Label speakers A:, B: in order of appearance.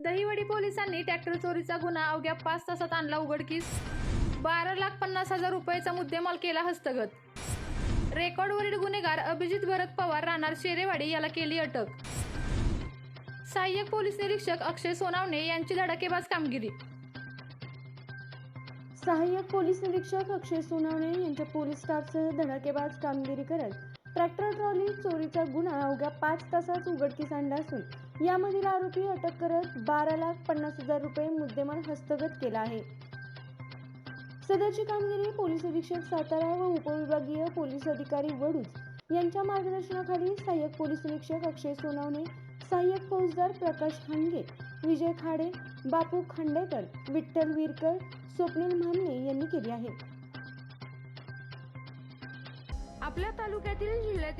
A: दहिवडी पोलिसांनी ट्रॅक्टर चोरीचा गुन्हा अवघ्या पाच तासात आणला उघडकीस. बारा लाख पन्नास हजार रुपयाचा मुद्देमाल केला हस्तगत. रेकॉर्डवरील गुन्हेगार अभिजित भरत पवार राहणार शेरेवाडी याला केली अटक. सहाय्यक पोलीस निरीक्षक अक्षय सोनावणे यांची धडाकेबाज कामगिरी.
B: सहाय्यक पोलीस निरीक्षक अक्षय सोनावणे यांच्या पोलीस स्टाफसह धडाकेबाज कामगिरी करत ट्रॅक्टर ट्रॉली चोरीचा गुन्हा अवघ्या पाच तासात उघडकीस आणला असून यामधील आरोपी अटक करत बारा लाख पन्नास हजार रुपये मुद्देमाल हस्तगत केला आहे. सदरची कामगिरी पोलीस अधीक्षक सातारा व उपविभागीय पोलीस अधिकारी वडूज यांच्या मार्गदर्शनाखाली सहाय्यक पोलीस निरीक्षक अक्षय सोनावणे सहाय्यक फौजदार प्रकाश हांगे विजय खाडे बापू खांडेकर विठ्ठल वीरकर स्वप्नील म्हामणे यांनी केली आहे.
C: आपल्या तालुक्यातील